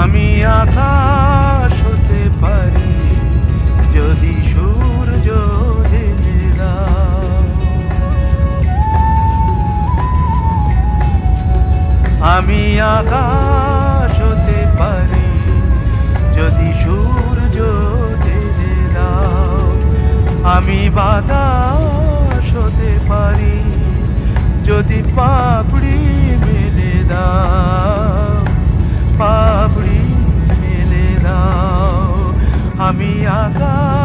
আমি আকাশ হতে পারি যদি সূর্য আমি আকাশ হতে পারি যদি সূর্য আমি বাতাস আমি আকাশ